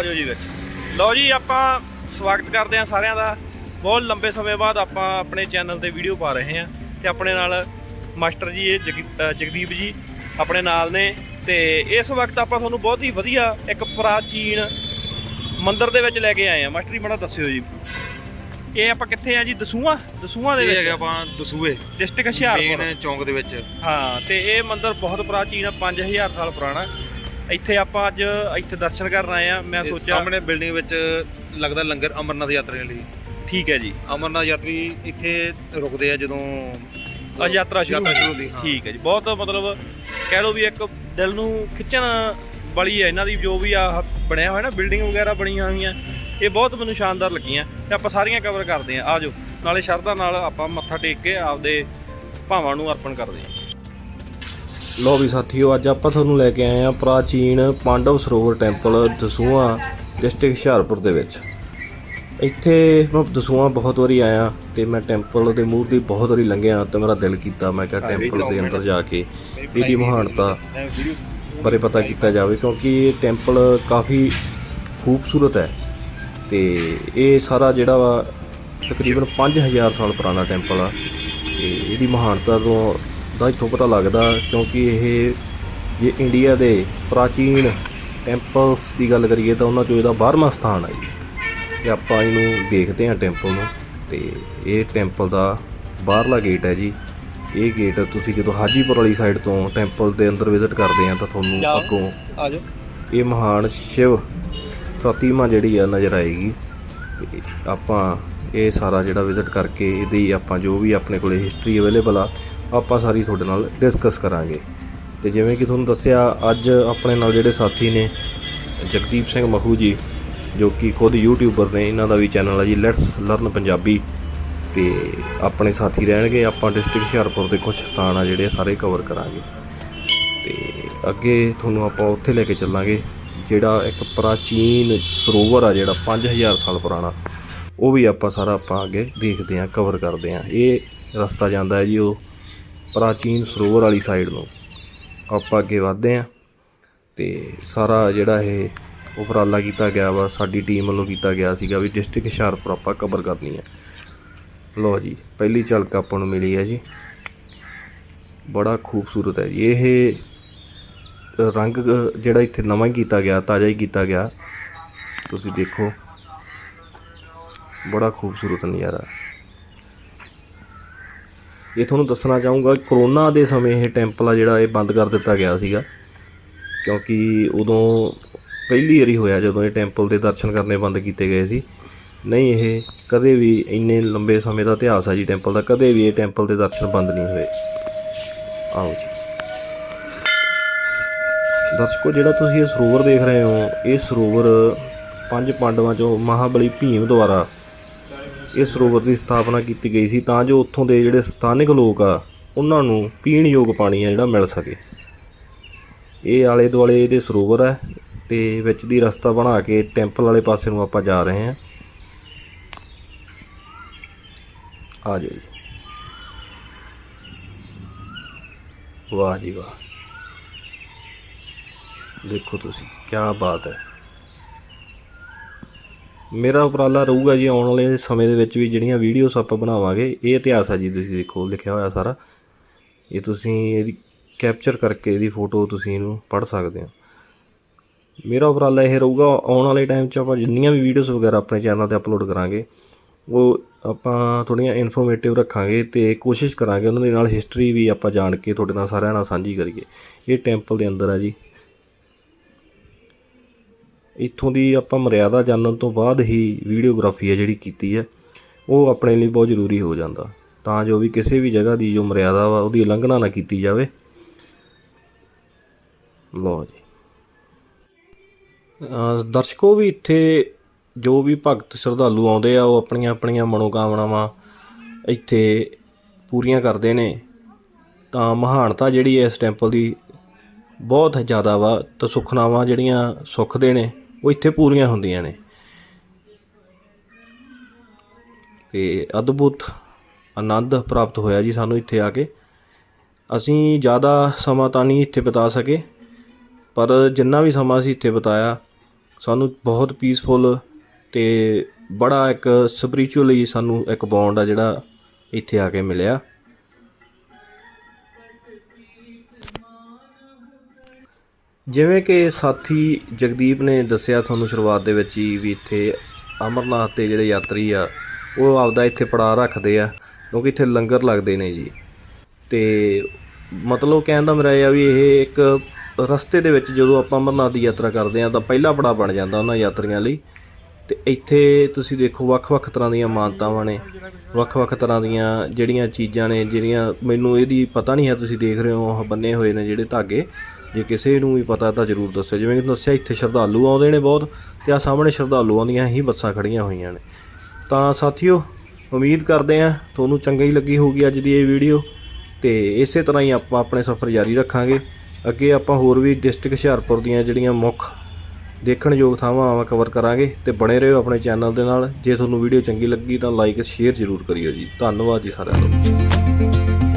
ਆ ਜਾਓ ਜੀ ਵਿੱਚ। ਲਓ ਜੀ ਆਪਾਂ ਸਵਾਗਤ ਕਰਦੇ ਹਾਂ ਸਾਰਿਆਂ ਦਾ। ਬਹੁਤ ਲੰਬੇ ਸਮੇਂ ਬਾਅਦ ਆਪਾਂ ਆਪਣੇ ਚੈਨਲ ਤੇ ਵੀਡੀਓ ਪਾ ਰਹੇ ਹਾਂ ਤੇ ਆਪਣੇ ਨਾਲ ਮਾਸਟਰ ਜੀ ਇਹ ਜਗਦੀਪ ਜੀ ਆਪਣੇ ਨਾਲ ਨੇ ਤੇ ਇਸ ਵਕਤ ਆਪਾਂ ਤੁਹਾਨੂੰ ਬਹੁਤ ਹੀ ਵਧੀਆ ਇੱਕ ਪ੍ਰਾਚੀਨ ਮੰਦਿਰ ਦੇ ਵਿੱਚ ਲੈ ਕੇ ਆਏ ਆ ਮਾਸਟਰ ਜੀ ਬੜਾ ਦੱਸਿਓ ਜੀ। ਇਹ ਆਪਾਂ ਕਿੱਥੇ ਆ ਜੀ? ਦਸੂਆ ਦਸੂਆ ਦੇ ਇਹ ਹੈਗਾ ਵਿੱਚ ਆਪਾਂ ਦਸੂਏ ਡਿਸਟ੍ਰਿਕਟ ਹੁਸ਼ਿਆਰਪੁਰ। ਮੇਨ ਚੌਂਕ ਦੇ ਵਿੱਚ। ਹਾਂ ਤੇ ਇਹ ਮੰਦਿਰ ਬਹੁਤ ਪ੍ਰਾਚੀਨ ਆ 5000 ਸਾਲ ਪੁਰਾਣਾ। ਇੱਥੇ ਆਪਾਂ ਅੱਜ ਇੱਥੇ ਦਰਸ਼ਨ ਕਰਨ ਆਏ ਆ। ਮੈਂ ਸੋਚਿਆ ਸਾਹਮਣੇ ਬਿਲਡਿੰਗ ਵਿੱਚ ਲੱਗਦਾ ਲੰਗਰ ਅਮਰਨਾਥ ਯਾਤਰੀਆਂ ਲਈ ਠੀਕ ਹੈ ਜੀ। ਅਮਰਨਾਥ ਯਾਤਰੀ ਇੱਥੇ ਰੁਕਦੇ ਆ ਜਦੋਂ ਆ ਯਾਤਰਾ ਸ਼ੁਰੂ ਹੁੰਦੀ ਹਾਂ। ਠੀਕ ਹੈ ਜੀ। ਬਹੁਤ ਮਤਲਬ ਕਹਿ ਲਓ ਵੀ ਇੱਕ ਦਿਲ ਨੂੰ ਖਿੱਚਣ ਵਾਲੀ ਹੈ। ਇਹਨਾਂ ਦੀ ਜੋ ਵੀ ਆ ਬਣਿਆ ਹੋਇਆ ਨਾ ਬਿਲਡਿੰਗ ਵਗੈਰਾ ਬਣੀਆਂ ਹੋਈਆਂ ਇਹ ਬਹੁਤ ਮੈਨੂੰ ਸ਼ਾਨਦਾਰ ਲੱਗੀਆਂ। ਤੇ ਆਪਾਂ ਸਾਰੀਆਂ ਕਵਰ ਕਰਦੇ ਆ। ਆਜੋ ਨਾਲੇ ਸ਼ਰਧਾ ਨਾਲ ਆਪਾਂ ਮੱਥਾ ਟੇਕ ਕੇ ਆਪਦੇ ਭਾਵਾਂ ਨੂੰ ਅਰਪਣ ਕਰਦੇ ਹਾਂ ਲੋ ਵੀ ਸਾਥੀਓ ਅੱਜ ਆਪਾਂ ਤੁਹਾਨੂੰ ਲੈ ਕੇ ਆਏ ਆ ਪ੍ਰਾਚੀਨ ਪਾਂਡਵ ਸਰੋਵਰ ਟੈਂਪਲ ਦਸੂਹਾ ਡਿਸਟ੍ਰਿਕਟ ਹੁਸ਼ਿਆਰਪੁਰ ਦੇ ਵਿੱਚ। ਇੱਥੇ ਮੈਂ ਦਸੂਹਾ ਬਹੁਤ ਵਾਰੀ ਆਇਆ ਤੇ ਮੈਂ ਟੈਂਪਲ ਦੇ ਮੂਹਰ ਦੀ ਬਹੁਤ ਵਾਰੀ ਲੰਘਿਆ ਤੇ ਮੇਰਾ ਦਿਲ ਕੀਤਾ। ਮੈਂ ਕਿਹਾ ਟੈਂਪਲ ਦੇ ਅੰਦਰ ਜਾ ਕੇ ਇਹਦੀ ਮਹਾਨਤਾ ਬਾਰੇ ਪਤਾ ਕੀਤਾ ਜਾਵੇ ਕਿਉਂਕਿ ਇਹ ਟੈਂਪਲ ਕਾਫੀ ਖੂਬਸੂਰਤ ਹੈ ਤੇ ਇਹ ਸਾਰਾ ਜਿਹੜਾ ਵਾ ਤਕਰੀਬਨ 5000 ਸਾਲ ਪੁਰਾਣਾ ਟੈਂਪਲ ਆ ਤੇ ਇਹਦੀ ਮਹਾਨਤਾ ਤੋਂ ਦਾ ਇੱਥੋਂ ਪਤਾ ਲੱਗਦਾ ਕਿਉਂਕਿ ਇਹ ਜੇ ਇੰਡੀਆ ਦੇ ਪ੍ਰਾਚੀਨ ਟੈਂਪਲਸ ਦੀ ਗੱਲ ਕਰੀਏ ਤਾਂ ਉਹਨਾਂ ਚੋਂ ਇਹਦਾ 12ਵਾਂ ਸਥਾਨ ਹੈ ਜੀ। ਤੇ ਆਪਾਂ ਇਹਨੂੰ ਦੇਖਦੇ ਹਾਂ ਟੈਂਪਲ ਨੂੰ ਤੇ ਇਹ ਟੈਂਪਲ ਦਾ ਬਾਹਰਲਾ ਗੇਟ ਹੈ ਜੀ। ਇਹ ਗੇਟ ਤੁਸੀਂ ਜਦੋਂ ਹਾਜੀਪੁਰ ਵਾਲੀ ਸਾਈਡ ਤੋਂ ਟੈਂਪਲ ਦੇ ਅੰਦਰ ਵਿਜ਼ਿਟ ਕਰਦੇ ਆ ਤਾਂ ਤੁਹਾਨੂੰ। ਅੱਗੋਂ ਆਜੋ ਇਹ ਮਹਾਨ ਸ਼ਿਵ ਪ੍ਰਤਿਮਾ ਜਿਹੜੀ ਆ ਨਜ਼ਰ ਆਏਗੀ। ਤੇ ਆਪਾਂ ਇਹ ਸਾਰਾ ਜਿਹੜਾ ਵਿਜ਼ਿਟ ਕਰਕੇ ਇਹਦੀ ਆਪਾਂ ਜੋ ਵੀ ਆਪਣੇ ਕੋਲੇ ਹਿਸਟਰੀ ਅਵੇਲੇਬਲ ਆ, ਆਪਾਂ ਸਾਰੀ ਤੁਹਾਡੇ ਨਾਲ ਡਿਸਕਸ ਕਰਾਂਗੇ। ਤੇ ਜਿਵੇਂ ਕਿ ਤੁਹਾਨੂੰ ਦੱਸਿਆ, ਅੱਜ ਆਪਣੇ ਨਾਲ ਜਿਹੜੇ ਸਾਥੀ ਨੇ, ਜਗਦੀਪ ਸਿੰਘ ਮਖੂ ਜੀ, ਜੋ ਕਿ ਖੁਦ ਯੂਟਿਊਬਰ ਨੇ, ਇਹਨਾਂ ਦਾ ਵੀ ਚੈਨਲ ਆ ਜੀ ਲੈਟਸ ਲਰਨ ਪੰਜਾਬੀ। ਤੇ ਆਪਣੇ ਸਾਥੀ ਰਹਿਣਗੇ, ਆਪਾਂ ਡਿਸਟ੍ਰਿਕਟ ਹੁਸ਼ਿਆਰਪੁਰ ਦੇ ਕੁਝ ਸਥਾਨ ਆ ਜਿਹੜੇ ਸਾਰੇ ਕਵਰ ਕਰਾਂਗੇ। ਤੇ ਅੱਗੇ ਤੁਹਾਨੂੰ ਆਪਾਂ ਉੱਥੇ ਲੈ ਕੇ ਚੱਲਾਂਗੇ, ਜਿਹੜਾ ਇੱਕ ਪ੍ਰਾਚੀਨ ਸਰੋਵਰ ਆ ਜਿਹੜਾ 5000 ਸਾਲ ਪੁਰਾਣਾ ਉਹ ਵੀ ਆਪਾਂ ਸਾਰਾ ਆਪਾਂ ਅੱਗੇ ਦੇਖਦੇ ਹਾਂ ਕਵਰ ਕਰਦੇ ਹਾਂ। ਇਹ ਰਸਤਾ ਜਾਂਦਾ ਹੈ ਜੀ ਉਹ ਪ੍ਰਾਚੀਨ ਸਰੋਵਰ ਵਾਲੀ ਸਾਈਡ ਨੂੰ। ਆਪਾਂ ਅੱਗੇ ਵਧਦੇ ਹਾਂ ਤੇ ਸਾਰਾ ਜਿਹੜਾ ਇਹ ਉਪਰਾਲਾ ਕੀਤਾ ਗਿਆ ਵਾ, ਸਾਡੀ ਟੀਮ ਵੱਲੋਂ ਕੀਤਾ ਗਿਆ ਸੀਗਾ ਵੀ ਡਿਸਟ੍ਰਿਕਟ ਹੁਸ਼ਿਆਰਪੁਰ ਆਪਾਂ ਕਵਰ ਕਰਨੀ ਹੈ। ਲੋ ਜੀ, ਪਹਿਲੀ ਝਲਕ ਆਪਾਂ ਨੂੰ ਮਿਲੀ ਹੈ ਜੀ। ਬੜਾ ਖੂਬਸੂਰਤ ਹੈ ਜੀ। ਇਹ ਰੰਗ ਜਿਹੜਾ ਇੱਥੇ ਨਵਾਂ ਹੀ ਕੀਤਾ ਗਿਆ, ਤਾਜ਼ਾ ਹੀ ਕੀਤਾ ਗਿਆ। ਤੁਸੀਂ ਦੇਖੋ। ਬੜਾ ਖੂਬਸੂਰਤ ਨਜ਼ਾਰਾ। ਇਹ ਤੁਹਾਨੂੰ ਦੱਸਣਾ ਚਾਹੂੰਗਾ ਕਰੋਨਾ ਦੇ ਸਮੇਂ ਇਹ ਟੈਂਪਲ ਆ ਜਿਹੜਾ ਇਹ ਬੰਦ ਕਰ ਦਿੱਤਾ ਗਿਆ ਸੀਗਾ। ਕਿਉਂਕਿ ਉਦੋਂ ਪਹਿਲੀ ਵਾਰੀ ਹੋਇਆ ਜਦੋਂ ਇਹ ਟੈਂਪਲ ਦੇ ਦਰਸ਼ਨ ਕਰਨੇ ਬੰਦ ਕੀਤੇ ਗਏ ਸੀ। ਨਹੀਂ, ਇਹ ਕਦੇ ਵੀ ਇੰਨੇ ਲੰਬੇ ਸਮੇਂ ਦਾ ਇਤਿਹਾਸ ਆ ਜੀ ਟੈਂਪਲ ਦਾ। ਕਦੇ ਵੀ ਇਹ ਟੈਂਪਲ ਦੇ ਦਰਸ਼ਨ ਬੰਦ ਨਹੀਂ ਹੋਏ। ਆਓ ਜੀ। ਦਰਸ਼ਕੋ, ਜਿਹੜਾ ਤੁਸੀਂ ਇਹ ਸਰੋਵਰ ਦੇਖ ਰਹੇ ਹੋ, ਇਹ ਸਰੋਵਰ ਪੰਜ ਪਾਂਡਵਾਂ ਚੋਂ ਮਹਾਬਲੀ ਭੀਮ ਦੁਆਰਾ ਇਹ ਸਰੋਵਰ ਦੀ ਸਥਾਪਨਾ ਕੀਤੀ ਗਈ ਸੀ ਤਾਂ ਜੋ ਉੱਥੋਂ ਦੇ ਜਿਹੜੇ ਸਥਾਨਿਕ ਲੋਕ ਆ, ਉਹਨਾਂ ਨੂੰ ਪੀਣ ਯੋਗ ਪਾਣੀ ਆ ਜਿਹੜਾ ਮਿਲ ਸਕੇ। ਇਹ ਆਲੇ ਦੁਆਲੇ ਇਹਦੇ ਸਰੋਵਰ ਹੈ ਤੇ ਵਿੱਚ ਦੀ ਰਸਤਾ ਬਣਾ ਕੇ ਟੈਂਪਲ ਵਾਲੇ ਪਾਸੇ ਨੂੰ ਆਪਾਂ ਜਾ ਰਹੇ ਹਾਂ। ਆ ਜਾਓ ਜੀ। ਵਾਹ ਜੀ ਵਾਹ। ਦੇਖੋ ਤੁਸੀਂ ਕੀ ਬਾਤ ਹੈ। ਮੇਰਾ ਉਪਰਾਲਾ ਰਹੂਗਾ ਜੀ ਆਉਣ ਵਾਲੇ ਸਮੇਂ ਦੇ ਵਿੱਚ ਵੀ ਜਿਹੜੀਆਂ ਵੀਡੀਓਸ ਆਪਾਂ ਬਣਾਵਾਂਗੇ, ਇਹ ਇਤਿਹਾਸ ਆ ਜੀ ਤੁਸੀਂ ਦੇਖੋ, ਲਿਖਿਆ ਹੋਇਆ ਸਾਰਾ। ਇਹ ਤੁਸੀਂ ਇਹਦੀ ਕੈਪਚਰ ਕਰਕੇ ਇਹਦੀ ਫੋਟੋ ਤੁਸੀਂ ਇਹਨੂੰ ਪੜ੍ਹ ਸਕਦੇ ਹੋ। ਮੇਰਾ ਉਪਰਾਲਾ ਇਹ ਰਹੂਗਾ, ਆਉਣ ਵਾਲੇ ਟਾਈਮ 'ਚ ਆਪਾਂ ਜਿੰਨੀਆਂ ਵੀ ਵੀਡੀਓਸ ਵਗੈਰਾ ਆਪਣੇ ਚੈਨਲ ਤੇ ਅਪਲੋਡ ਕਰਾਂਗੇ, ਉਹ ਆਪਾਂ ਥੋੜ੍ਹੀਆਂ ਇਨਫੋਰਮੇਟਿਵ ਰੱਖਾਂਗੇ ਤੇ ਕੋਸ਼ਿਸ਼ ਕਰਾਂਗੇ ਉਹਨਾਂ ਦੇ ਨਾਲ ਹਿਸਟਰੀ ਵੀ ਆਪਾਂ ਜਾਣ ਕੇ ਤੁਹਾਡੇ ਨਾਲ ਸਾਰਿਆਂ ਨਾਲ ਸਾਂਝੀ ਕਰੀਏ। ਇਹ ਟੈਂਪਲ ਦੇ ਅੰਦਰ ਆ ਜੀ। ਇੱਥੋਂ ਦੀ ਆਪਾਂ ਮਰਿਆਦਾ ਜਾਣਨ ਤੋਂ ਬਾਅਦ ਹੀ ਵੀਡੀਓਗ੍ਰਾਫੀ ਹੈ ਜਿਹੜੀ ਕੀਤੀ ਹੈ, ਉਹ ਆਪਣੇ ਲਈ ਬਹੁਤ ਜ਼ਰੂਰੀ ਹੋ ਜਾਂਦਾ। ਤਾਂ ਜੋ ਵੀ ਕਿਸੇ ਵੀ ਜਗ੍ਹਾ ਦੀ ਜੋ ਮਰਿਆਦਾ ਵਾ, ਉਹਦੀ ਉਲੰਘਣਾ ਨਾ ਕੀਤੀ ਜਾਵੇ। ਲਓ ਜੀ। ਦਰਸ਼ਕੋ ਵੀ ਇੱਥੇ ਜੋ ਵੀ ਭਗਤ ਸ਼ਰਧਾਲੂ ਆਉਂਦੇ ਆ, ਉਹ ਆਪਣੀਆਂ ਆਪਣੀਆਂ ਮਨੋਕਾਮਨਾਵਾਂ ਇੱਥੇ ਪੂਰੀਆਂ ਕਰਦੇ ਨੇ। ਤਾਂ ਮਹਾਨਤਾ ਜਿਹੜੀ ਹੈ ਇਸ ਟੈਂਪਲ ਦੀ ਬਹੁਤ ਜ਼ਿਆਦਾ ਵਾ, ਤਾਂ ਸੁਖਨਾਵਾਂ ਜਿਹੜੀਆਂ ਸੁੱਖਦੇ ਨੇ। ਉਹ ਇੱਥੇ ਪੂਰੀਆਂ ਹੁੰਦੀਆਂ ਨੇ। ਤੇ ਅਦਭੁਤ ਆਨੰਦ ਪ੍ਰਾਪਤ ਹੋਇਆ ਜੀ ਸਾਨੂੰ ਇੱਥੇ ਆ ਕੇ। ਅਸੀਂ ਜ਼ਿਆਦਾ ਸਮਾਂ ਤਾਂ ਨਹੀਂ ਇੱਥੇ ਬਿਤਾ ਸਕੇ, ਪਰ ਜਿੰਨਾ ਵੀ ਸਮਾਂ ਅਸੀਂ ਇੱਥੇ ਬਿਤਾਇਆ, ਸਾਨੂੰ ਬਹੁਤ ਪੀਸਫੁਲ ਤੇ ਬੜਾ ਇੱਕ ਸਪਿਰਚੁਅਲੀ ਸਾਨੂੰ ਇੱਕ ਬੌਂਡ ਆ ਜਿਹੜਾ ਇੱਥੇ ਆ ਕੇ ਮਿਲਿਆ। ਜਿਵੇਂ ਕਿ ਸਾਥੀ ਜਗਦੀਪ ਨੇ ਦੱਸਿਆ ਤੁਹਾਨੂੰ ਸ਼ੁਰੂਆਤ ਦੇ ਵਿੱਚ ਹੀ ਵੀ ਇੱਥੇ ਅਮਰਨਾਥ ਤੇ ਜਿਹੜੇ ਯਾਤਰੀ ਆ, ਉਹ ਆਪਦਾ ਇੱਥੇ ਪੜਾਅ ਰੱਖਦੇ ਆ, ਕਿਉਂਕਿ ਇੱਥੇ ਲੰਗਰ ਲੱਗਦੇ ਨੇ ਜੀ। ਤੇ ਮਤਲਬ ਕਹਿਣ ਦਾ ਮੇਰਾ ਇਹ ਆ ਵੀ ਇਹ ਇੱਕ ਰਸਤੇ ਦੇ ਵਿੱਚ ਜਦੋਂ ਆਪਾਂ ਅਮਰਨਾਥ ਦੀ ਯਾਤਰਾ ਕਰਦੇ ਆ, ਤਾਂ ਪਹਿਲਾ ਪੜਾਅ ਬਣ ਜਾਂਦਾ ਉਹਨਾਂ ਯਾਤਰੀਆਂ ਲਈ। ਤੇ ਇੱਥੇ ਤੁਸੀਂ ਦੇਖੋ ਵੱਖ-ਵੱਖ ਤਰ੍ਹਾਂ ਦੀਆਂ ਮਾਨਤਾਵਾਂ ਨੇ ਵੱਖ-ਵੱਖ ਤਰ੍ਹਾਂ ਦੀਆਂ ਜਿਹੜੀਆਂ ਚੀਜ਼ਾਂ ਨੇ, ਜਿਹੜੀਆਂ ਮੈਨੂੰ ਇਹਦੀ ਪਤਾ ਨਹੀਂ ਹੈ, ਤੁਸੀਂ ਦੇਖ ਰਹੇ ਹੋ, ਉਹ ਬੰਨੇ ਹੋਏ ਨੇ ਜਿਹੜੇ ਧਾਗੇ। ਜੇ ਕਿਸੇ ਨੂੰ ਵੀ ਪਤਾ ਤਾਂ ਜ਼ਰੂਰ ਦੱਸਿਓ। ਜਿਵੇਂ ਕਿ ਦੱਸਿਆ, ਇੱਥੇ ਸ਼ਰਧਾਲੂ ਆਉਂਦੇ ਨੇ ਬਹੁਤ ਤੇ ਆ ਸਾਹਮਣੇ ਸ਼ਰਧਾਲੂਆਂ ਦੀਆਂ ਹੀ ਬੱਸਾਂ ਖੜੀਆਂ ਹੋਈਆਂ ਨੇ। ਤਾਂ ਸਾਥੀਓ, ਉਮੀਦ ਕਰਦੇ ਆ ਤੁਹਾਨੂੰ ਚੰਗੀ ਹੀ ਲੱਗੀ ਹੋਊਗੀ ਅੱਜ ਦੀ ਇਹ ਵੀਡੀਓ ਤੇ ਇਸੇ ਤਰ੍ਹਾਂ ਹੀ ਆਪਾਂ ਆਪਣੇ ਸਫ਼ਰ ਜਾਰੀ ਰੱਖਾਂਗੇ। ਅੱਗੇ ਆਪਾਂ ਹੋਰ ਵੀ ਡਿਸਟ੍ਰਿਕਟ ਹੁਸ਼ਿਆਰਪੁਰ ਦੀਆਂ ਜਿਹੜੀਆਂ ਮੁੱਖ ਦੇਖਣਯੋਗ ਥਾਵਾਂ ਆ ਕਵਰ ਕਰਾਂਗੇ ਤੇ ਬਣੇ ਰਹੋ ਆਪਣੇ ਚੈਨਲ ਦੇ ਨਾਲ। ਜੇ ਤੁਹਾਨੂੰ ਵੀਡੀਓ ਚੰਗੀ ਲੱਗੀ ਤਾਂ ਲਾਈਕ ਸ਼ੇਅਰ ਜ਼ਰੂਰ ਕਰਿਓ ਜੀ। ਧੰਨਵਾਦ ਜੀ ਸਾਰਿਆਂ ਦਾ।